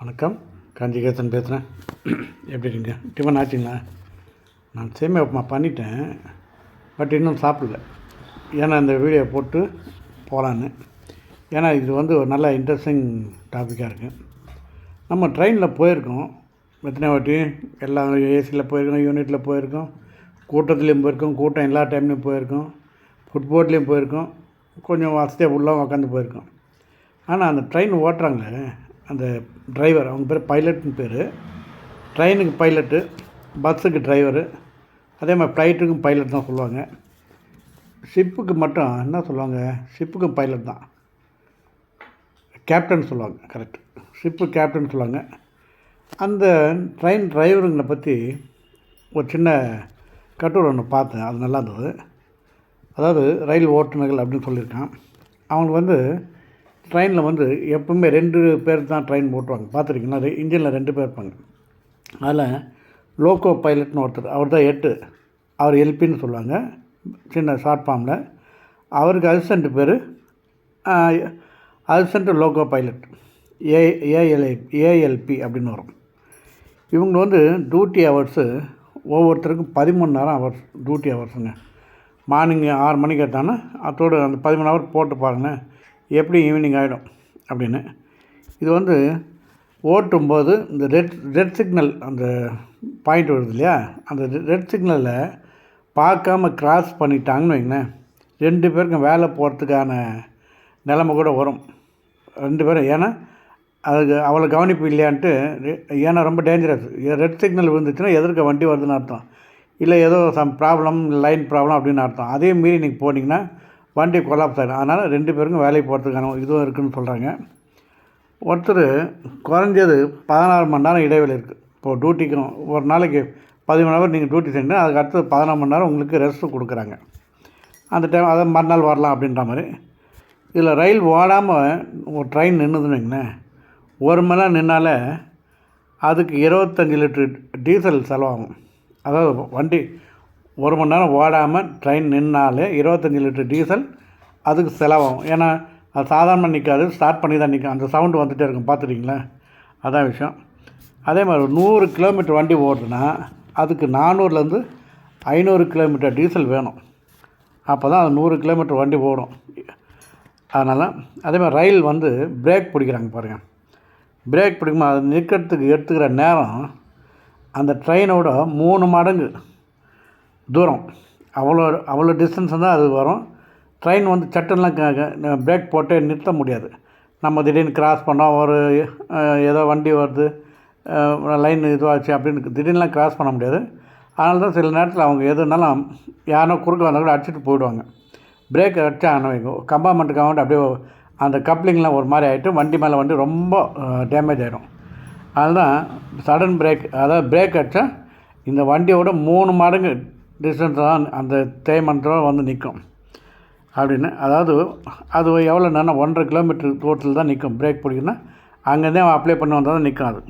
வணக்கம். காஞ்சிகேசன் பேசுகிறேன் எப்படி இருக்கீங்க? டிஃபன் ஆச்சுங்களா? நான் சேமியா உப்புமா பண்ணிட்டேன் பட் இன்னும் சாப்பிடல. ஏன்னா இந்த வீடியோ போட்டு போகலான்னு. ஏன்னா இது வந்து ஒரு நல்ல இன்ட்ரெஸ்டிங் டாப்பிக்காக இருக்குது நம்ம ட்ரெயினில் போயிருக்கோம். எத்தனை வாட்டி எல்லா ஏசியில் போயிருக்கோம் யூனிட்டில் போயிருக்கோம். கூட்டத்துலேயும் போயிருக்கோம் கூட்டம் எல்லா டைம்லேயும் போயிருக்கோம். ஃபுட்போர்ட்லேயும் போயிருக்கோம். கொஞ்சம் வசதியாக உள்ளே உட்காந்து போயிருக்கோம். ஆனால் அந்த ட்ரெயின் ஓட்டுறாங்களே அந்த டிரைவர் அவங்க பேர் பைலட்னு பேர். ட்ரெயினுக்கு பைலட்டு பஸ்ஸுக்கு டிரைவரு அதே மாதிரி ஃப்ளைட்டுக்கும் பைலட் தான் சொல்லுவாங்க. ஷிப்புக்கு மட்டும் என்ன சொல்லுவாங்க? ஷிப்புக்கும் பைலட் தான். கேப்டன் சொல்லுவாங்க கரெக்ட் ஷிப்பு கேப்டன் சொல்லுவாங்க. அந்த ட்ரெயின் டிரைவருங்களை பற்றி ஒரு சின்ன கட்டுரை ஒன்று பார்த்தேன் அது நல்லா இருந்தது. அதாவது ரயில் ஓட்டுநர்கள் அப்படின்னு சொல்லியிருக்கான். அவங்களுக்கு வந்து ட்ரெயினில் வந்து எப்பவுமே ரெண்டு பேர் தான் ட்ரெயின் ஓட்டுவாங்க. பார்த்துருக்கீங்களா? ரெ இன்ஜினில் ரெண்டு பேர் இருப்பாங்க. அதில் லோக்கோ பைலட்னு ஒருத்தர் அவர் தான் எட்டு. அவர் எல்பின்னு சொல்லுவாங்க சின்ன ஷார்ட் ஃபார்மில். அவருக்கு அசிஸ்டண்ட் பேர் assistant loco pilot. A ALI ALP அப்படின்னு வரும். இவங்க வந்து டியூட்டி ஹவர்ஸு ஒவ்வொருத்தருக்கும் பதிமூணு நேரம் ஹவர்ஸ் டியூட்டி ஹவர்ஸுங்க மார்னிங் ஆறு மணிக்கு எடுத்தாங்கன்னா அதோடு அந்த பதிமூணு ஹவர் போட்டு பாருங்கள் எப்படி ஈவினிங் ஆகிடும் அப்படின்னு. இது வந்து ஓட்டும்போது இந்த ரெட் ரெட் சிக்னல் அந்த பாயிண்ட் வருது இல்லையா? அந்த ரெட் சிக்னலில் பார்க்காம கிராஸ் பண்ணிட்டாங்கன்னு வைங்களேன். ரெண்டு பேருக்கும் வேலை போகிறதுக்கான நிலமை கூட வரும். ரெண்டு பேரும் ஏன்னா அதுக்கு அவ்வளோ கவனிப்பு இல்லையான்ட்டு ஏன்னா ரொம்ப டேஞ்சரஸ் ரெட் சிக்னல் விழுந்துச்சுன்னா எதிர்க்க வண்டி வருதுன்னு அர்த்தம். இல்லை ஏதோ சம் ப்ராப்ளம் லைன் ப்ராப்ளம் அப்படின்னு அர்த்தம். அதே மீறி நீங்கள் போனீங்கன்னா வண்டி கொலாப்ஸ் ஆகிடும் அதனால் ரெண்டு பேருக்கும் வேலைக்கு போகிறதுக்கான இதுவும் இருக்குதுன்னு சொல்கிறாங்க ஒருத்தர் குறைஞ்சது பதினாறு மணி நேரம் இடைவெளி இருக்குது இப்போது டியூட்டிக்கும் ஒரு நாளைக்கு பதிமூணு ஹவர் நீங்கள் டியூட்டி செஞ்சு அதுக்கு அடுத்தது பதினாறு மணி நேரம் உங்களுக்கு ரெஸ்ட்டு கொடுக்குறாங்க. அந்த டைம் அதை மறுநாள் வரலாம் அப்படின்ற மாதிரி. இதில் ரயில் ஓடாமல் ஒரு ட்ரெயின் நின்றுதுன்னு வைங்களேன். ஒரு மணி நேரம் நின்னாலே அதுக்கு இருபத்தஞ்சி லிட்ரு டீசல் செலவாகும். அதாவது வண்டி ஒரு மணி நேரம் ஓடாமல் ட்ரெயின் நின்னாலே இருபத்தஞ்சி லிட்டர் டீசல் அதுக்கு செலவாகும். ஏன்னா அது சாதாரணமாக நிற்காது ஸ்டார்ட் பண்ணி தான் நிற்கும் அந்த சவுண்டு வந்துகிட்டே இருக்கும். பார்த்துட்டிங்களா? அதான் விஷயம். அதே மாதிரி ஒரு நூறு கிலோமீட்டர் வண்டி ஓடுதுன்னா அதுக்கு நானூறுலேருந்து ஐநூறு கிலோமீட்டர் டீசல் வேணும். அப்போ தான் அது நூறு கிலோமீட்டர் வண்டி ஓடும். அதனால் அதே மாதிரி ரயில் வந்து பிரேக் பிடிக்கிறாங்க பாருங்கள் பிரேக் பிடிக்கும்போது அது நிற்கிறதுக்கு எடுத்துக்கிற நேரம் அந்த ட்ரெயினோட மூணு மடங்கு. தூரம். அவ்வளோ அவ்வளோ டிஸ்டன்ஸ் தான் அது வரும். ட்ரெயின் வந்து சட்டுன்லாம் பிரேக் போட்டே நிறுத்த முடியாது. நம்ம திடீர்னு கிராஸ் பண்ணோம் ஒரு ஏதோ வண்டி வருது லைன் இதுவாச்சு அப்படின்னு திடீர்னுலாம் கிராஸ் பண்ண முடியாது. அதனால தான் சில நேரத்தில் அவங்க எதுனாலும் யாரோ குறுக்க வந்தால் கூட அடிச்சுட்டு போயிடுவாங்க. பிரேக் அடிச்சா ஆனால் வைங்க கம்பார்ட்மெண்ட்டுக்கு அப்படியே அந்த கப்ளிங்லாம் ஒரு மாதிரி ஆகிட்டு வண்டி மேலே வண்டி ரொம்ப டேமேஜ் ஆகிடும் அதுதான் சடன் பிரேக் அதாவது பிரேக் அடித்தா இந்த வண்டியோட மூணு மடங்கு டிஸ்டன்ஸ் தான் அந்த தேய்மன்றோட வந்து நிற்கும் அப்படின்னு அதாவது அது எவ்வளோ நேரம் ஒன்றரை கிலோமீட்டர் தூரத்தில் தான் நிற்கும் பிரேக் பிடிக்குன்னா அங்கேருந்தே அவன் அப்ளை பண்ணி வந்தால் தான் நிற்கும் அது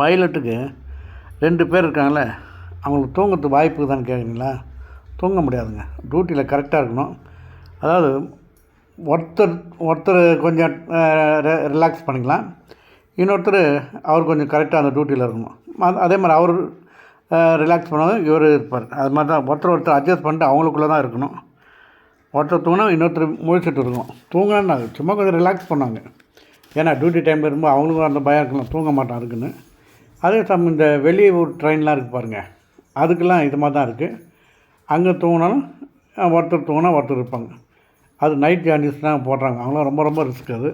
பைலட்டுக்கு ரெண்டு பேர் இருக்காங்களே அவங்களுக்கு தூங்கிறதுக்கு வாய்ப்பு தான் கேட்குறீங்களா தூங்க முடியாதுங்க. டியூட்டியில் கரெக்டாக இருக்கணும். அதாவது ஒருத்தர் ஒருத்தர் கொஞ்சம் ரிலாக்ஸ் பண்ணிக்கலாம். இன்னொருத்தர் அவர் கொஞ்சம் கரெக்டாக அந்த டியூட்டியில் இருக்கணும். அதே மாதிரி அவர் ரிலாக்ஸ் பண்ணுவாங்க இவர் இருப்பார். அது மாதிரி தான் ஒருத்தர் ஒருத்தர் அட்ஜஸ்ட் பண்ணிட்டு அவங்களுக்குள்ளே தான் இருக்கணும். ஒருத்தர் தூங்கினா இன்னொருத்தர் முழிச்சிட்டு இருக்கணும். தூங்கினா சும்மா கொஞ்சம் ரிலாக்ஸ் பண்ணாங்க ஏன்னா டியூட்டி டைம் இருக்கும்போது அவங்களுக்கும் அந்த பயம் இருக்கலாம். தூங்க மாட்டான் இருக்குன்னு அதே சம் இந்த வெளியூர் ட்ரெயின்லாம் இருக்குது பாருங்கள் அதுக்கெல்லாம் இது மாதிரி தான் இருக்குது அங்கே தூங்கினாலும் ஒருத்தர் தூங்கினா ஒருத்தர் இருப்பாங்க. அது நைட் ஜேர்னிஸ்லாம் போடுறாங்க. அவங்களாம் ரொம்ப ரொம்ப ரிஸ்க் அது.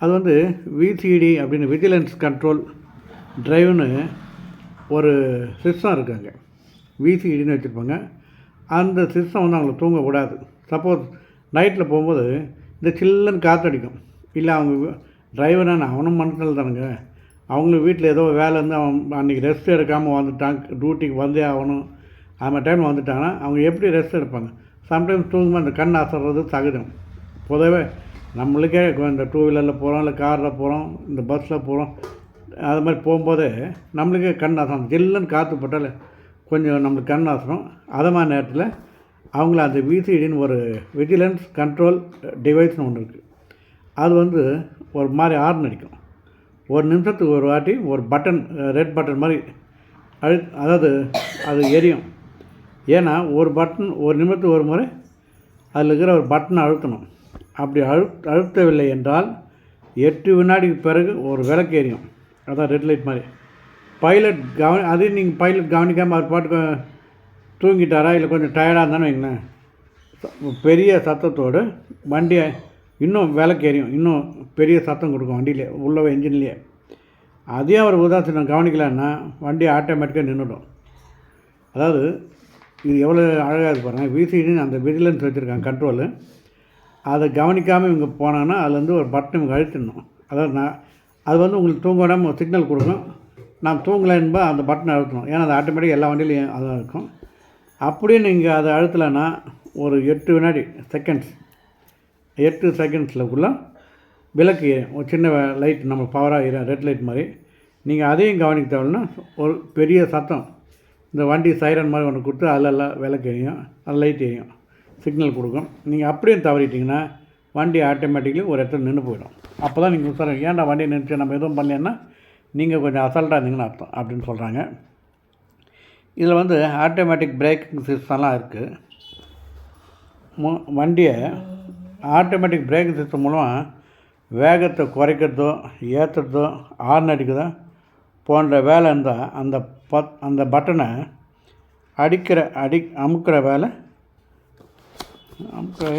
அது வந்து விசிடி அப்படின்னு விஜிலன்ஸ் கண்ட்ரோல் ட்ரைவ்னு ஒரு சிஸ்டம் இருக்காங்க. விசிடின்னு வச்சுருப்பாங்க. அந்த சிஸ்டம் வந்து அவங்கள தூங்கக்கூடாது. சப்போஸ் நைட்டில் போகும்போது இந்த சில்லுன்னு காற்றடிக்கும் இல்லை அவங்க டிரைவரான அவனும் மனசில் தானுங்க. அவங்களும் வீட்டில் ஏதோ வேலை இருந்து அவன் அன்றைக்கி ரெஸ்ட் எடுக்காமல் வந்துட்டான். டியூட்டிக்கு வந்தே ஆகணும். அந்த டைம் வந்துட்டாங்கன்னா அவங்க எப்படி ரெஸ்ட் எடுப்பாங்க? சம்டைம்ஸ் தூங்கும்போது அந்த கண் அசறது சகஜம் பொதுவாக நம்மளுக்கே இந்த டூ வீலரில் போகிறோம் இல்லை காரில் போகிறோம் இந்த பஸ்ஸில் போகிறோம் அது மாதிரி போகும்போதே நம்மளுக்கே கண் அசனம் ஜில்லுன்னு காற்று போட்டாலே கொஞ்சம் நம்மளுக்கு கண் அசனம் அது மாதிரி நேரத்தில் அவங்கள அந்த விசிடின்னு ஒரு விஜிலன்ஸ் கண்ட்ரோல் டிவைஸ்னு ஒன்று இருக்குது அது வந்து ஒரு மாதிரி ஹார்ன் அடிக்கும். ஒரு நிமிஷத்துக்கு ஒரு வாட்டி ஒரு பட்டன் ரெட் பட்டன் மாதிரி அழு அதாவது அது எரியும். ஏன்னா ஒரு பட்டன் ஒரு நிமிஷத்துக்கு ஒரு முறை அதில் இருக்கிற ஒரு பட்டனை அழுத்தணும். அப்படி அழு அழுத்தவில்லை என்றால் எட்டு வினாடிக்கு பிறகு ஒரு விளக்கு எரியும். அதான் ரெட் லைட் மாதிரி. பைலட் கவனி அதையும் நீங்கள் பைலட் கவனிக்காமல் அவர் பாட்டுக்கு தூங்கிட்டாரா இல்லை கொஞ்சம் டயர்டாக இருந்தானு வைங்களேன். பெரிய சத்தத்தோடு வண்டியை இன்னும் விலைக்கு எரியும். இன்னும் பெரிய சத்தம் கொடுக்கும் வண்டியிலே உள்ள இன்ஜின்லேயே அதையும் அவர் உதாசீனம் கவனிக்கலான்னா வண்டி ஆட்டோமேட்டிக்காக நின்றுடும் அதாவது இது எவ்வளோ அழகாக இருக்கு பாருங்கள் விசிடின்னு அந்த விஜிலன்ஸ் வச்சுருக்காங்க கண்ட்ரோலு அதை கவனிக்காமல் இவங்க போனாங்கன்னா அதுலேருந்து ஒரு பட்டன் இவங்க அழுத்திடணும். அதாவது நான் அது வந்து உங்களுக்கு தூங்க விடாம சிக்னல் கொடுக்கும் நாம் தூங்கலை என்பது அந்த பட்டன் அழுத்தணும். ஏன்னா அது ஆட்டோமேட்டிக் எல்லா வண்டியிலையும் அதாக இருக்கும். அப்படியே நீங்கள் அதை அழுத்தலைன்னா ஒரு எட்டு வினாடி செகண்ட்ஸ் எட்டு செகண்ட்ஸில் உள்ள விளக்கு ஒரு சின்ன லைட் நம்ம பவராக எரியும் ரெட் லைட் மாதிரி. நீங்கள் அதையும் கவனிக்க தேவைன்னா ஒரு பெரிய சத்தம் இந்த வண்டி சைரன் மாதிரி ஒன்று கொடுத்து அதில் எல்லாம் விளக்கு எரியும் அது லைட் எரியும் சிக்னல் கொடுக்கும். நீங்கள் அப்படியே தவறிட்டிங்கன்னா வண்டி ஆட்டோமேட்டிக்கலி ஒரு இடத்துல நின்று போயிடும். அப்போ தான் நீங்கள் சார் ஏன்டா வண்டி நிறுத்தி நம்ம எதுவும் பண்ணலன்னா நீங்கள் கொஞ்சம் அசால்ட்டாக இருந்தீங்கன்னு அர்த்தம் அப்படின்னு சொல்கிறாங்க இதில் வந்து ஆட்டோமேட்டிக் பிரேக்கிங் சிஸ்டம்லாம் இருக்குது மு வண்டியை ஆட்டோமேட்டிக் பிரேக்கிங் சிஸ்டம் மூலமாக வேகத்தை குறைக்கிறதோ ஏற்றுறதோ ஹார்ன் அடிக்கிறதோ போன்ற வேலை இருந்தால் அந்த பத் அந்த பட்டனை அடிக்கிற அடி அமுக்கிற வேலை அமுக்கிற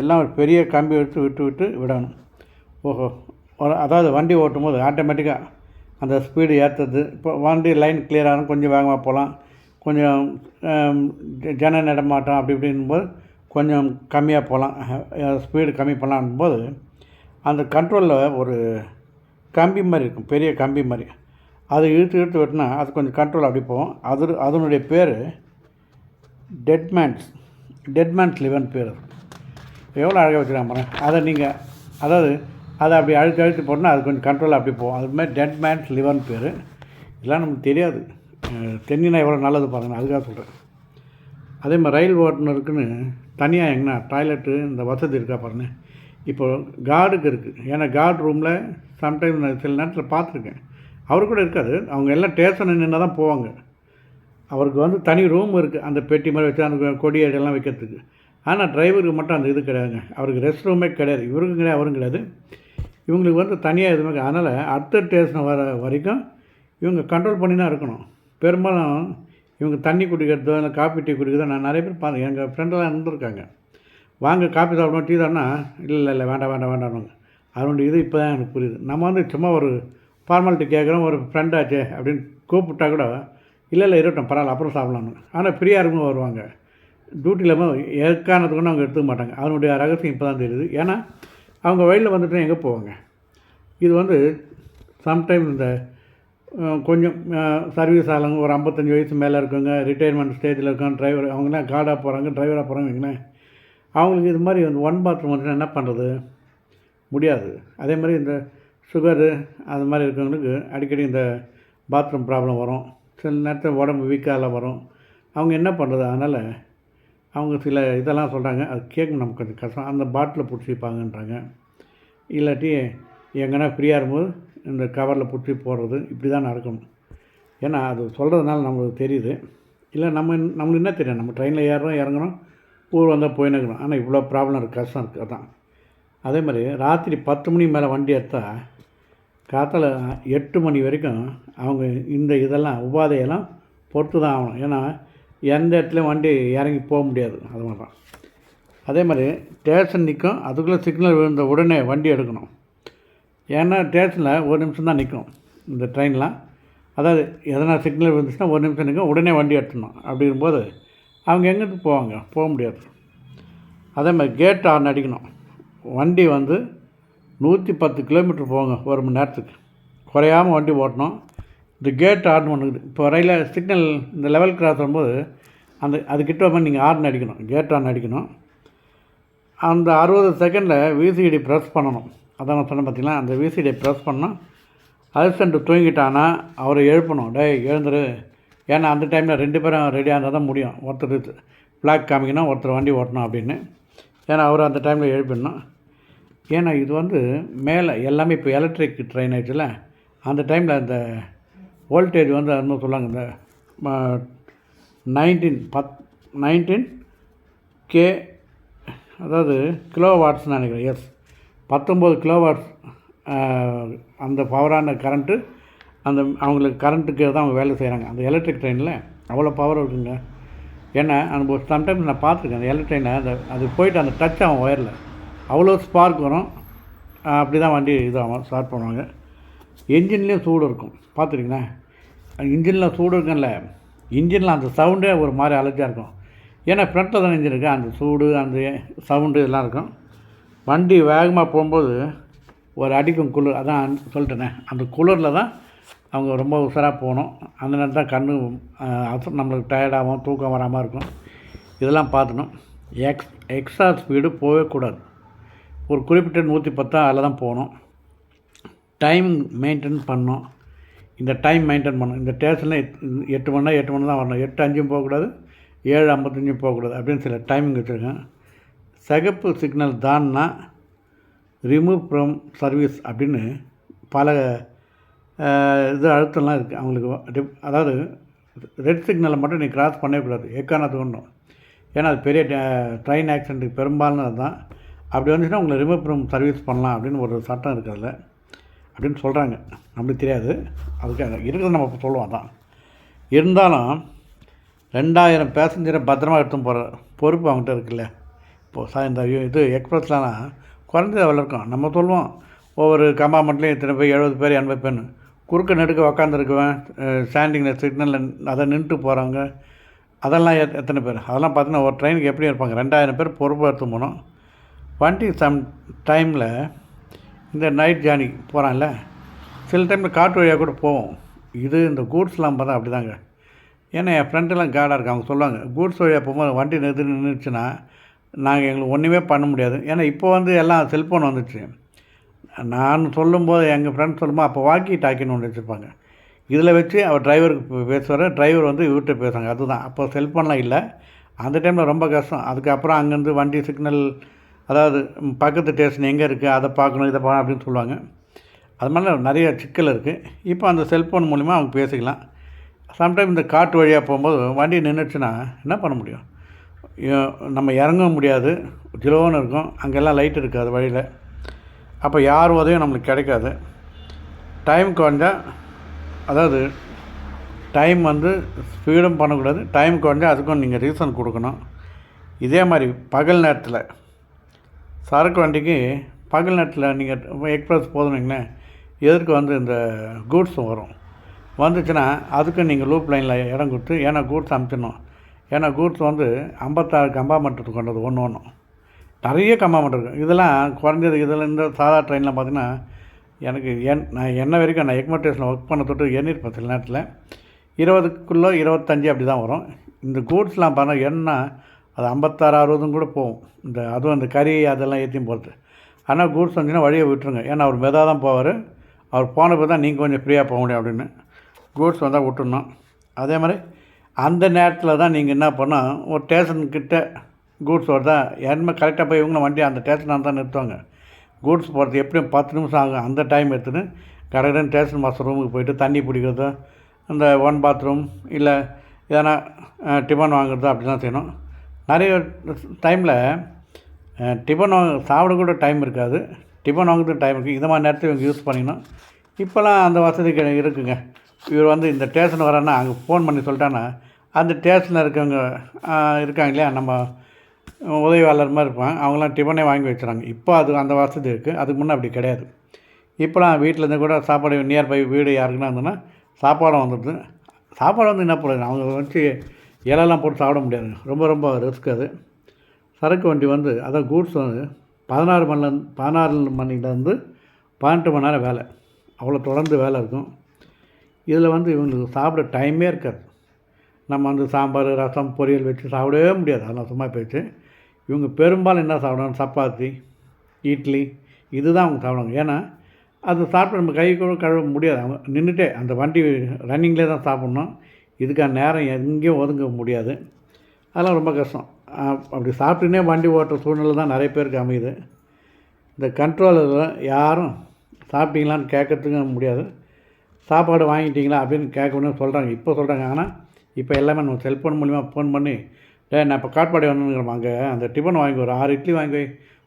எல்லாம் ஒரு பெரிய கம்பி எடுத்து விட்டு விட்டு விடணும். ஓஹோ. அதாவது வண்டி ஓட்டும் போது ஆட்டோமேட்டிக்காக அந்த ஸ்பீடு ஏற்றுறது இப்போ வண்டி லைன் கிளியர் ஆகணும் கொஞ்சம் வேகமாக போகலாம். கொஞ்சம் ஜன நடமாட்டம் அப்படி இப்படிங்கும்போது கொஞ்சம் கம்மியாக போகலாம். ஸ்பீடு கம்மி பண்ணலான் போது அந்த கண்ட்ரோலில் ஒரு கம்பி மாதிரி இருக்கும். பெரிய கம்பி மாதிரி. அது இழுத்து இழுத்து வெட்டினா அது கொஞ்சம் கண்ட்ரோல் அப்படி போகும். அது அதனுடைய பேர் டெட்மேன்ஸ் டெட்மேன்ஸ் லிவன் பேர் அது. எவ்வளோ அழகாக வச்சுருக்காங்க பாருங்க. அதை நீங்கள் அதாவது அதை அப்படி அழுத்தி அழுத்தி போனால் அது கொஞ்சம் கண்ட்ரோல் அப்படி போகும். அது மாதிரி டெட் மேன்ஸ் லிவன் பேர். இதெல்லாம் நமக்கு தெரியாது. தென்னினா எவ்வளோ நல்லது பாருங்கள் அதுக்காக சொல்கிறேன் அதே மாதிரி ரயில் ஓட்டுநருக்குன்னு தனியாக எங்கன்னா டாய்லெட்டு இந்த வசதி இருக்கா பாருங்க. இப்போ கார்டுக்கு இருக்குது ஏன்னா கார்டு ரூமில் சம்டைம் நான் சில நேரத்தில் பார்த்துருக்கேன். அவர் கூட இருக்காது. அவங்க எல்லாம் ஸ்டேஷன் நின்று தான் போவாங்க. அவருக்கு வந்து தனி ரூம் இருக்குது அந்த பெட்டி மாதிரி வச்சு அந்த கொடி எல்லாம் வைக்கிறதுக்கு. ஆனால் டிரைவருக்கு மட்டும் அந்த இது கிடையாதுங்க. அவருக்கு ரெஸ்ட் ரூமே கிடையாது. இவருக்கும் கிடையாது அவரும் கிடையாது. இவங்களுக்கு வந்து தனியாக எதுவுமே அதனால் அடுத்த ஸ்டேஷன் வர வரைக்கும் இவங்க கண்ட்ரோல் பண்ணி தான் இருக்கணும். பெரும்பாலும் இவங்க தண்ணி குடிக்கிறதோ இல்லை காப்பி டீ குடிக்கிறதோ நான் நிறைய பேர் பார்த்தேன் எங்கள் ஃப்ரெண்டெல்லாம் இருந்திருக்காங்க. வாங்க காப்பி சாப்பிடணும் டீ தானா இல்லை இல்லை இல்லை வேண்டாம் வேண்டாம் வேண்டாம்னுங்க அதனுடைய இது இப்போ தான் எனக்கு புரியுது. நம்ம வந்து சும்மா ஒரு ஃபார்மாலிட்டி கேட்குறோம் ஒரு ஃப்ரெண்டாச்சே அப்படின்னு கூப்பிட்டா கூட இல்லை இல்லை இருக்கட்டும் பரவாயில்ல அப்புறம் சாப்பிட்லான்னு ஆனால் ஃப்ரீயாக இருக்கும் வருவாங்க. டியூட்டியில் எக்காரணத்துக்கு கூட அவங்க எடுத்துக்க மாட்டாங்க. அவனுடைய ரகசியம் இப்போ தான் தெரியுது. ஏன்னா அவங்க வழியில் வந்துட்டு எங்கே போவாங்க? இது வந்து சம்டைம் இந்த கொஞ்சம் சர்வீஸ் ஆளுங்க ஒரு ஐம்பத்தஞ்சு வயசு மேலே இருக்கவங்க ரிட்டையர்மெண்ட் ஸ்டேஜில் இருக்காங்க டிரைவர் அவங்களாம் கார்டாக போகிறாங்க டிரைவராக போகிறாங்க வைங்களேன். அவங்களுக்கு இது மாதிரி வந்து ஒன் பாத்ரூம் வந்துட்டு என்ன பண்ணுறது முடியாது. அதே மாதிரி இந்த சுகரு அது மாதிரி இருக்கவங்களுக்கு அடிக்கடி இந்த பாத்ரூம் ப்ராப்ளம் வரும். சில நேரத்தில் உடம்பு வீக்கால வரும். அவங்க என்ன பண்ணுறது அதனால் அவங்க சில இதெல்லாம் சொல்கிறாங்க அது கேட்கும் நமக்கு கொஞ்சம் கஷ்டம். அந்த பாட்டில் பிடிச்சிப்பாங்கன்றாங்க இல்லாட்டி எங்கன்னா ஃப்ரீயாக இருக்கும்போது இந்த கவரில் பிடிச்சி போடுறது இப்படி தான் நடக்கணும். ஏன்னா அது சொல்கிறதுனால நம்மளுக்கு தெரியுது. இல்லை நம்ம நம்மளுக்கு என்ன தெரியும்? நம்ம ட்ரெயினில் ஏறுறோம் இறங்குறோம் ஊர் வந்தால் போயின்னு ஆனால் இவ்வளோ ப்ராப்ளம் இருக்குது கஷ்டம் இருக்குது அதான். அதே மாதிரி ராத்திரி பத்து மணி மேலே வண்டி எடுத்தால் காத்தால் எட்டு மணி வரைக்கும் அவங்க இந்த இதெல்லாம் உபாதையெல்லாம் பொறுத்து தான் ஆகணும். ஏன்னா எந்த இடத்துலையும் வண்டி இறங்கி போக முடியாது அது மாதிரி தான் அதே மாதிரி ஸ்டேஷன் நிற்கும் அதுக்குள்ளே சிக்னல் விழுந்த உடனே வண்டி எடுக்கணும். ஏன்னா ஸ்டேஷனில் ஒரு நிமிஷம் தான் நிற்கும் இந்த ட்ரெயின்லாம் அதாவது எதனா சிக்னல் விழுந்துச்சுன்னா ஒரு நிமிஷம் நிற்கும் உடனே வண்டி எடுத்துடணும். அப்படிங்கும்போது அவங்க எங்கிட்டு போவாங்க? போக முடியாது. அதே மாதிரி கேட் ஆன் அடிக்கணும். வண்டி வந்து நூற்றி பத்து கிலோமீட்டர் போங்க ஒரு மணி நேரத்துக்கு. குறையாமல் வண்டி ஓட்டணும். இந்த கேட் ஆர்ட் பண்ணுது இப்போ ரயில சிக்னல் இந்த லெவல் கிராஸ் வரும்போது அந்த அதுக்கிட்ட மாதிரி நீங்கள் ஆர்ன் அடிக்கணும். கேட் ஆர்ட் அடிக்கணும். அந்த அறுபது செகண்டில் விசிடி ப்ரெஸ் பண்ணணும். அதான் நான் சொன்னேன் பார்த்தீங்களா? அந்த விசிடியை ப்ரெஸ் பண்ணால் அசிஸ்டண்ட்டு தூங்கிட்டானா அவரை எழுப்பணும். டே எழுந்துரு. ஏன்னா அந்த டைமில் ரெண்டு பேரும் ரெடியாக இருந்தால் தான் முடியும். ஒருத்தர் பிளாக் காமிக்கணும் ஒருத்தர் வண்டி ஓட்டணும் அப்படின்னு. ஏன்னா அவர் அந்த டைமில் எழுப்பிடணும். ஏன்னா இது வந்து மேலே எல்லாமே இப்போ எலக்ட்ரிக் ட்ரெயின் ஆகிடுச்சுல அந்த டைமில் அந்த வோல்டேஜ் வந்து அது சொல்லுவாங்க இந்த நைன்டீன் பத் நைன்டீன் கே அதாவது கிலோ வாட்ஸ்னு நினைக்கிறேன். எஸ் பத்தொம்போது கிலோ வாட்ஸ் அந்த பவரான கரண்ட்டு அந்த அவங்களுக்கு கரண்ட்டுக்கு தான் அவங்க வேலை செய்கிறாங்க அந்த எலக்ட்ரிக் ட்ரெயினில் அவ்வளோ பவர் இருக்குங்க. ஏன்னா அந்த சம்டைம்ஸ் நான் பார்த்துருக்கேன் அந்த எலக்ட்ரிக் ட்ரெயினை அந்த அது போயிட்டு அந்த டச் ஆகும் ஒயரில் அவ்வளோ ஸ்பார்க் வரும். அப்படி தான் வண்டி இதாகும் ஸ்டார்ட் பண்ணுவாங்க. என்ஜின்லேயும் சூடு இருக்கும். பார்த்துருக்கீங்களா? இன்ஜினில் சூடு இருக்கும்ல. இன்ஜினில் அந்த சவுண்டே ஒரு மாதிரி அலர்ஜியாக இருக்கும். ஏன்னா ஃப்ரண்ட்டில் தான் இன்ஜின் இருக்குது அந்த சூடு அந்த சவுண்டு இதெல்லாம் இருக்கும். வண்டி வேகமாக போகும்போது ஒரு அடிக்கும் குளிர். அதான் சொல்லிட்டேனே. அந்த குளிரில் தான் அவங்க ரொம்ப உஷாராக போகணும். அந்த நேரம் தான் கண்ணு அச நம்மளுக்கு டயர்டாகவும் தூக்கம் வராமல் இருக்கும். இதெல்லாம் பார்த்துணும் எக்ஸ் எக்ஸ்ட்ரா ஸ்பீடு போகவே கூடாது. ஒரு குறிப்பிட்ட நூற்றி பத்தா அதில் தான் போகணும். டைம் மெயின்டைன் பண்ணணும் இந்த டைம் மெயின்டைன் பண்ணணும் இந்த ஸ்டேஷனில் எட்டு மணி எட்டு மணி தான் வரணும். எட்டு அஞ்சும் போகக்கூடாது ஏழு ஐம்பத்தஞ்சும் போகக்கூடாது அப்படின்னு சில டைமிங் வச்சுருக்கேன். சிகப்பு சிக்னல் தான்னா ரிமூவ் ஃப்ரம் சர்வீஸ் அப்படின்னு பல இது அழுத்தம்லாம் இருக்குது அவங்களுக்கு அதாவது ரெட் சிக்னலை மட்டும் நீ கிராஸ் பண்ணவே கூடாது. எக்காரணத்துக்கு ஒன்றும் ஏன்னா அது பெரிய ட்ரெயின் ஆக்சிடென்ட்டுக்கு பெரும்பாலும் அதுதான். அப்படி வந்துச்சுன்னா உங்களை ரிமூவ் ஃப்ரம் சர்வீஸ் பண்ணலாம் அப்படின்னு ஒரு சட்டம் இருக்கிறதுல அப்படின்னு சொல்கிறாங்க நம்மளுக்கு தெரியாது. அதுக்கு இருக்கிறத நம்ம சொல்லுவோம் தான் இருந்தாலும் ரெண்டாயிரம் பேசஞ்சரை பத்திரமா எடுத்துன்னு போகிற பொறுப்பு அவங்ககிட்ட இருக்குல்ல. இப்போது சா இந்த இது எக்ஸ்பிரஸ்லாம் குறைஞ்சது எவ்வளோ இருக்கும். நம்ம சொல்லுவோம் ஒவ்வொரு கம்பார்ட்மெண்ட்லேயும் இத்தனை பேர் எழுபது பேர் எண்பது பேர் குறுக்க நெடுக்க உக்காந்துருக்குவேன் ஸ்டாண்டிங்கில் சிக்னலில் அதை நின்றுட்டு போகிறவங்க அதெல்லாம் எத் எத்தனை பேர்? அதெல்லாம் பார்த்தீங்கன்னா ஒரு ட்ரெயினுக்கு எப்படி இருப்பாங்க. ரெண்டாயிரம் பேர் பொறுப்பு எடுத்து போனோம் வண்டி சம் டைமில் இந்த நைட் ஜேர்னி போகிறான்ல சில டைமில் காட்டு வழியாக கூட போவோம். இது இந்த கூட்ஸ்லாம் பார்த்தா அப்படி தாங்க ஏன்னா என் ஃப்ரெண்டெல்லாம் கார்டாக இருக்காங்க. அவங்க சொல்லுவாங்க கூட்ஸ் வழியாக போகும்போது வண்டி நிறுத்தி நின்றுச்சுன்னா நாங்கள் எங்களுக்கு ஒன்றுமே பண்ண முடியாது. ஏன்னா இப்போ வந்து எல்லாம் செல்ஃபோன் வந்துச்சு. நான் சொல்லும்போது எங்கள் ஃப்ரெண்ட் சொல்லும்போது அப்போ வாக்கி டாக்கின்னு ஒன்று வச்சுருப்பாங்க. இதில் வச்சு அவர் டிரைவருக்கு பேசுவார். டிரைவர் வந்து இவர்கிட்ட பேசுவாங்க. அதுதான். அப்போ செல்ஃபோன்லாம் இல்லை. அந்த டைமில் ரொம்ப கஷ்டம். அதுக்கப்புறம் அங்கேருந்து வண்டி சிக்னல் அதாவது பக்கத்து ஸ்டேஷன் எங்கே இருக்குது அதை பார்க்கணும் இதை பார்க்கணும் அப்படின்னு சொல்லுவாங்க. அது மாதிரிலாம் நிறைய சிக்கல் இருக்குது இப்போ அந்த செல்ஃபோன் மூலிமா அவங்க பேசிக்கலாம். சம்டைம் இந்த காட்டு வழியாக போகும்போது வண்டி நின்றுச்சுன்னா என்ன பண்ண முடியும்? நம்ம இறங்க முடியாது. ஜிலோன்னு இருக்கும். அங்கெல்லாம் லைட் இருக்காது வழியில். அப்போ யார் உதவியும் நம்மளுக்கு கிடைக்காது. டைம் குறைஞ்சால் அதாவது டைம் வந்து ஸ்பீடும் பண்ணக்கூடாது. டைம் குறைஞ்சால் அதுக்கும் நீங்கள் ரீசன் கொடுக்கணும். இதே மாதிரி பகல் நேரத்தில் சரக்கு வண்டிக்கு பகல் நேரத்தில் நீங்கள் எக்ஸ்பிரஸ் போதுனீங்களேன் எதற்கு வந்து இந்த கூட்ஸும் வரும். வந்துச்சுன்னா அதுக்கும் நீங்கள் லூப் லைனில் இடம் கொடுத்து ஏன்னா கூட்ஸ் அமுச்சிடணும். ஏன்னா கூட்ஸ் வந்து ஐம்பத்தாறு கம்பார்மெண்ட்டு கொண்டது ஒன்று ஒன்றும் நிறைய கம்பார்மெண்ட் இருக்கும் இதெல்லாம் குறைஞ்சது இதில் இந்த சாதா ட்ரெயினில் பார்த்தீங்கன்னா எனக்கு என் நான் என்ன வரைக்கும் நான் எக்மோ ஸ்டேஷனில் ஒர்க் பண்ண தொட்டு எண்ணிருப்பேன் சில நேரத்தில். இருபதுக்குள்ளே இருபத்தஞ்சி அப்படி தான் வரும். இந்த கூட்ஸ்லாம் பார்த்தா என்ன அது ஐம்பத்தாறு அறுபதும் கூட போகும். இந்த அதுவும் அந்த கறி அதெல்லாம் ஏற்றியும் போகிறது ஆனால் கூட்ஸ் வந்துச்சுன்னா வழியை விட்டுருங்க. ஏன்னா அவர் மெதாக தான் போவார். அவர் போனப்போ தான் நீங்கள் கொஞ்சம் ஃப்ரீயாக போக முடியும் அப்படின்னு. கூட்ஸ் வந்தால் விட்டுணும் அதே மாதிரி அந்த நேரத்தில் தான் நீங்கள் என்ன பண்ணால் ஒரு ஸ்டேஷன்கிட்ட கூட்ஸ் வருதா யாருமே கரெக்டாக போய் இவங்க வண்டி அந்த ஸ்டேஷனாக தான் நிறுத்துவாங்க. கூட்ஸ் போகிறது எப்படியும் பத்து நிமிஷம் ஆகும். அந்த டைம் எடுத்துன்னு கரெக்டாக ஸ்டேஷன் மாஸ்டர் ரூமுக்கு போயிட்டு தண்ணி பிடிக்கிறதோ அந்த ஒன் பாத்ரூம் இல்லை எதனா டிஃபன் வாங்குறதோ அப்படி தான் செய்யணும். நிறைய டைமில் டிஃபன் வாங்க சாப்பிட கூட டைம் இருக்காது. டிஃபன் வாங்குறதுக்கு டைம் இருக்குது இந்த மாதிரி நேரத்தில் இவங்க யூஸ் பண்ணிக்கணும். இப்போல்லாம் அந்த வசதி இருக்குங்க. இவர் வந்து இந்த ஸ்டேஷன் வரேன்னா அங்கே ஃபோன் பண்ணி சொல்லிட்டான்னா அந்த ஸ்டேஷனில் இருக்கவங்க இருக்காங்க இல்லையா? நம்ம உதவியாளர் மாதிரி இருப்பாங்க. அவங்களாம் டிஃபனே வாங்கி வச்சுறாங்க. இப்போ அது அந்த வசதி இருக்குது அதுக்கு முன்னே அப்படி கிடையாது. இப்போலாம் வீட்டிலேருந்து கூட சாப்பாடு நியர்பை வீடு யாருக்குன்னா இருந்ததுன்னா சாப்பாடும் வந்துடுது சாப்பாடு வந்து என்ன பண்ணுறது அவங்க வச்சு இலையெல்லாம் போட்டு சாப்பிட முடியாது. ரொம்ப ரொம்ப ரிஸ்க் அது. சரக்கு வண்டி வந்து அதான் கூட்ஸ் வந்து பதினாறு மணிலேருந்து பதினாறு மணிலேருந்து பன்னெண்டு மணி நேரம் வேலை. அவ்வளோ தொடர்ந்து வேலை இருக்கும். இதில் வந்து இவங்களுக்கு சாப்பிட டைமே இருக்காது. நம்ம வந்து சாம்பார் ரசம் பொரியல் வச்சு சாப்பிடவே முடியாது. அதெல்லாம் சும்மா போயிடுச்சு. இவங்க பெரும்பாலும் என்ன சாப்பிடுவாங்க? சப்பாத்தி இட்லி இதுதான் அவங்க சாப்பிடுவாங்க. ஏன்னா அது சாப்பிட்டு நம்ம கை கூட கழுவ முடியாது. அவங்க நின்றுட்டே அந்த வண்டி ரன்னிங்லேயே தான் சாப்பிட்ணும். இதுக்கான நேரம் எங்கேயும் ஒதுங்க முடியாது. அதெல்லாம் ரொம்ப கஷ்டம். அப்படி சாப்பிட்டுனே வண்டி ஓட்டுற சூழ்நிலை தான் நிறைய பேருக்கு அமையுது. இந்த கண்ட்ரோலில் யாரும் சாப்பிட்டீங்களான்னு கேட்கறதுக்கும் முடியாது. சாப்பாடு வாங்கிட்டீங்களா அப்படின்னு கேட்கணும்னு சொல்கிறாங்க இப்போ சொல்கிறாங்க ஆனால் இப்போ எல்லாமே நம்ம செல்ஃபோன் மூலிமா ஃபோன் பண்ணி டே நான் இப்போ காட்பாடி வந்துங்கிறோம் அங்கே அந்த டிஃபன் வாங்கி ஒரு ஆறு இட்லி வாங்கி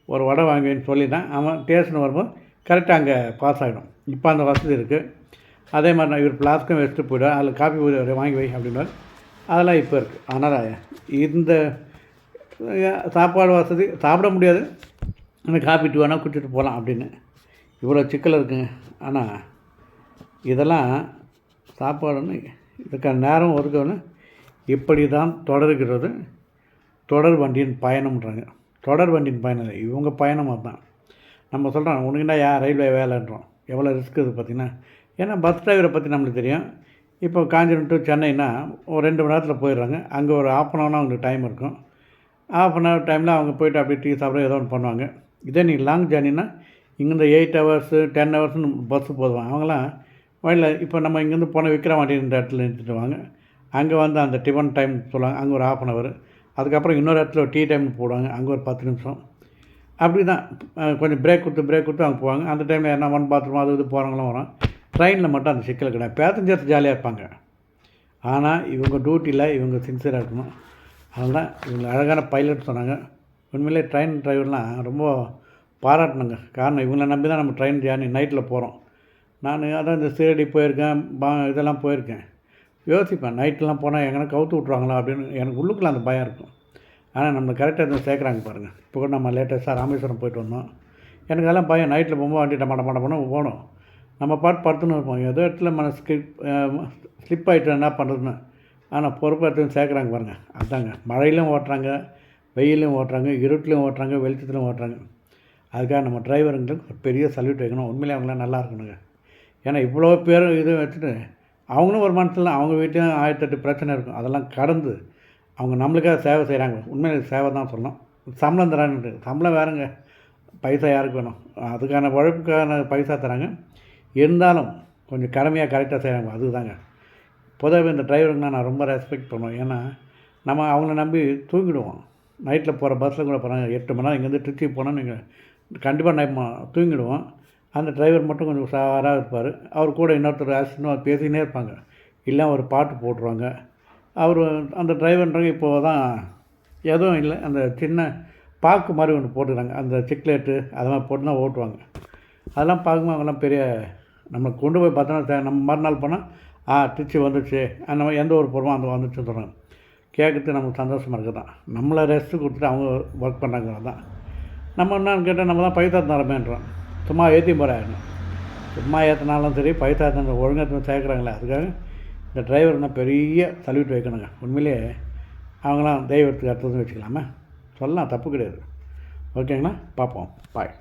ஒரு வடை வாங்குவேன்னு சொல்லிட்டேன் அவன் டேஸ்ட்னு வரும்போது கரெக்டாக அங்கே பாஸ் ஆகிடும் இப்போ அந்த வசதி இருக்குது அதே மாதிரி நான் இவர் ஃப்ளாஸ்க்கும் வச்சுட்டு போய்டுவேன். அதில் காப்பி ஒரு வாங்கி வை அப்படின்னாரு அதெல்லாம் இப்போ இருக்குது ஆனால் இந்த சாப்பாடு வசதி சாப்பிட முடியாது. ஆனால் காப்பி வேணால் குடிச்சிட்டு போகலாம் அப்படின்னு. இவ்வளோ சிக்கல் இருக்குங்க. ஆனால் இதெல்லாம் சாப்பாடுன்னு இதுக்கான நேரம் ஒதுக்கணும். இப்படி தான் தொடர்கிறது. தொடர் வண்டியின் பயணம்ன்றாங்க. தொடர் வண்டியின் பயணம் இல்லை. இவங்க பயணம் அதுதான். நம்ம சொல்கிறோம் உனக்குன்னா யார் ரயில்வே வேலைன்றோம். எவ்வளோ ரிஸ்க் இது பார்த்தீங்கன்னா ஏன்னா பஸ் டிரைவரை பற்றி நம்மளுக்கு தெரியும். இப்போ காஞ்சிபுரம் டு சென்னைனா ஒரு ரெண்டு மணி நேரத்தில் போயிடுறாங்க. அங்கே ஒரு ஆஃப் அன் ஹவர்னா அவங்களுக்கு டைம் இருக்கும். ஆஃப் அன் ஹவர் டைமில் அவங்க போயிட்டு அப்படியே டீ சாப்பிட ஏதோ ஒன்று பண்ணுவாங்க. இதே நீங்கள் லாங் ஜேர்னினா இங்கேருந்து எயிட் ஹவர்ஸு டென் ஹவர்ஸ்னு பஸ்ஸு போதுவாங்க அவங்களாம் வழியில் இப்போ நம்ம இங்கேருந்து போன விக்ரவாண்டி இடத்துல நிறுத்திட்டு வாங்க. அங்கே வந்து அந்த டிஃபன் டைம் சொல்லுவாங்க. அங்கே ஒரு ஆஃப் அன் ஹவர் அதுக்கப்புறம் இன்னொரு இடத்துல ஒரு டீ டைம் போடுவாங்க. அங்கே ஒரு பத்து நிமிஷம். அப்படி தான் கொஞ்சம் பிரேக் கொடுத்து பிரேக் கொடுத்து அவங்க போவாங்க. அந்த டைமில் என்ன ஒன் பாத்ரூம் அது இது போகிறவங்களும் வரும். ட்ரெயினில் மட்டும் அந்த சிக்கல் கிடையாது. பேசஞ்சர்ஸ் ஜாலியாக இருப்பாங்க. ஆனால் இவங்க டியூட்டியில் இவங்க சின்சியராக இருக்கணும். அதனால் இவங்க அழகான பைலட் சொன்னாங்க. உண்மையிலே ட்ரெயின் டிரைவர்லாம் ரொம்ப பாராட்டினாங்க காரணம் இவங்கள நம்பி தான் நம்ம ட்ரெயின் ஜேர்னி நைட்டில் போகிறோம் நான் அதான் இந்த சீரடி போயிருக்கேன் பா இதெல்லாம் போயிருக்கேன். யோசிப்பேன் நைட்லாம் போனால் எங்கன்னா கவுத்து விட்ருவாங்களா அப்படின்னு எனக்கு உள்ளுக்குள்ள அந்த பயம் இருக்கும். ஆனால் நம்ம கரெக்டாக இருந்து சேர்க்குறாங்க பாருங்கள் இப்போ கூட நம்ம லேட்டஸ்ட்டாக ராமேஸ்வரம் போயிட்டு வந்தோம். எனக்கு அதெல்லாம் பயம். நைட்டில் போகும்போது வண்டி டமாட்ட மாட போனோம். போகணும் நம்ம பாட்டு படுத்துன்னு இருப்போம். ஏதோ இடத்துல மன ஸ்கிப் ஸ்லிப் ஆகிட்டு என்ன பண்ணுறதுன்னு ஆனால் பொறுப்பு எடுத்து சேர்க்குறாங்க பாருங்கள் அதாங்க. மழையிலும் ஓட்டுறாங்க வெயிலும் ஓட்டுறாங்க இருட்டிலையும் ஓட்டுறாங்க வெளிச்சத்திலும் ஓட்டுறாங்க. அதுக்காக நம்ம டிரைவருங்களுக்கு ஒரு பெரிய சல்யூட் வைக்கணும். உண்மையிலே அவங்களாம் நல்லா இருக்கணுங்க. ஏன்னா இவ்வளோ பேர் இது வச்சுட்டு அவங்களும் ஒரு மனசில் அவங்க வீட்லேயும் ஆயிரத்தெட்டு பிரச்சனை இருக்கும். அதெல்லாம் கடந்து அவங்க நம்மளுக்காக சேவை செய்கிறாங்க உண்மையிலே சேவை தான் சொல்லணும். சம்பளம் தரான்னு சம்பளம் வேறுங்க. பைசா யாருக்கு வேணும்? அதுக்கான உழைப்புக்கான பைசா தராங்க. இருந்தாலும் கொஞ்சம் கடமையாக கரெக்டாக செய்கிறாங்க அதுதாங்க. பொதுவாகவே இந்த டிரைவருங்கனா நான் ரொம்ப ரெஸ்பெக்ட் பண்ணுவேன். ஏன்னா நம்ம அவங்கள நம்பி தூங்கிடுவோம். நைட்டில் போகிற பஸ்ஸில் கூட போகிறாங்க எட்டு மணி நேரம் இங்கேருந்து திருச்சி போனோம்னு நீங்கள் கண்டிப்பாக நைட் தூங்கிடுவோம். அந்த டிரைவர் மட்டும் கொஞ்சம் உஷாராக இருப்பார். அவர் கூட இன்னொருத்தர் அசிஸ்டன்ட் பேசிக்கினே இருப்பாங்க. இல்லை ஒரு பாட்டு போட்டுருவாங்க. அவர் அந்த டிரைவர்ன்றவங்க இப்போ தான் எதுவும் இல்லை. அந்த சின்ன பாக்கு மாதிரி ஒன்று போட்டுக்கிறாங்க. அந்த சிக்லேட்டு அதெல்லாம் போட்டு தான் ஓட்டுவாங்க. அதெல்லாம் பார்க்கும்போது அவங்கெல்லாம் பெரிய நம்ம கொண்டு போய் பார்த்தோன்னா நம்ம மறுநாள் போனால் ஆ திருச்சி வந்துச்சு அந்த மாதிரி எந்த ஒரு பொருளும் அந்த வந்துச்சுன்னு சொல்கிறாங்க கேட்குறது நமக்கு சந்தோஷமாக இருக்குது தான் நம்மளை ரெஸ்ட்டு கொடுத்துட்டு அவங்க ஒர்க் பண்ணுறாங்கிறது தான் நம்ம என்னன்னு கேட்டால் நம்ம தான் பைத்தா தரமேன்றோம் சும்மா ஏற்றி போகிறாங்க சும்மா ஏற்றினாலும் சரி பைத்தா தந்த ஒழுங்கத்தை சேர்க்குறாங்களே அதுக்காக இந்த டிரைவர்னா பெரிய சல்யூட் வைக்கணுங்க. உண்மையிலேயே அவங்களாம் தெய்வத்துக்கு அடுத்ததுன்னு வச்சுக்கலாமா. சொல்லலாம் தப்பு கிடையாது. ஓகேங்களா? பார்ப்போம். பாய்